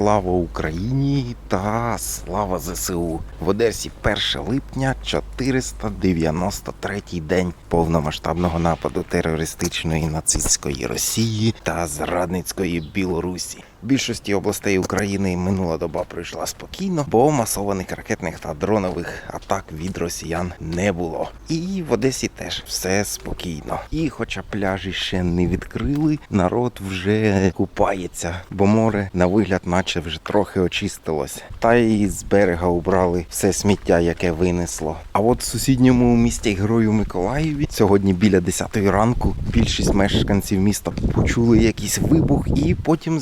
Слава Україні та слава ЗСУ. В Одесі 1 липня 493 день повномасштабного нападу терористичної нацистської Росії та зрадницької Білорусі. Більшості областей України минула доба пройшла спокійно, бо масованих ракетних та дронових атак від росіян не було. І в Одесі теж все спокійно. І хоча пляжі ще не відкрили, народ вже купається, бо море на вигляд, наче вже трохи очистилось. Та й з берега убрали все сміття, яке винесло. А от в сусідньому місті Герою Миколаєві сьогодні біля 10 ранку більшість мешканців міста почули якийсь вибух, і потім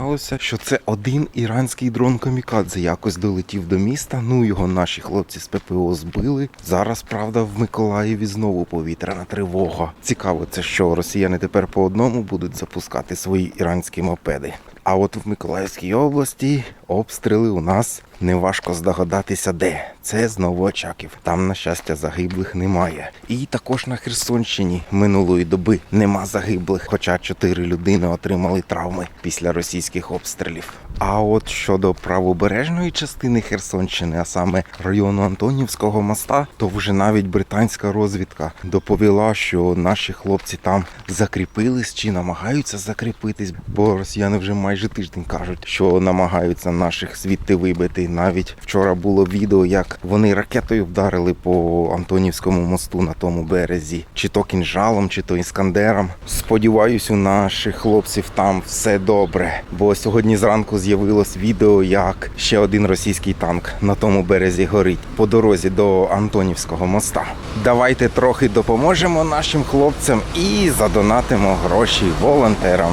з'ясувалося, що це один іранський дрон камікадзе якось долетів до міста. Ну його наші хлопці з ППО збили. Зараз, правда, в Миколаєві знову повітряна тривога. Цікаво, це що росіяни тепер по одному будуть запускати свої іранські мопеди. А от в Миколаївській області обстріли у нас неважко здогадатися, де це знову Очаків. Там, на щастя, загиблих немає. І також на Херсонщині минулої доби нема загиблих, хоча чотири людини отримали травми після російських обстрілів. А от щодо правобережної частини Херсонщини, а саме району Антонівського моста, то вже навіть британська розвідка доповіла, що наші хлопці там закріпились чи намагаються закріпитись, бо росіяни вже майже тиждень кажуть, що намагаються наших звідти вибити. Навіть вчора було відео, як вони ракетою вдарили по Антонівському мосту на тому березі, чи то кінжалом, чи то іскандером. Сподіваюсь, у наших хлопців там все добре. Бо сьогодні зранку з'явилось відео, як ще один російський танк на тому березі горить по дорозі до Антонівського моста. Давайте трохи допоможемо нашим хлопцям і задонатимо гроші волонтерам.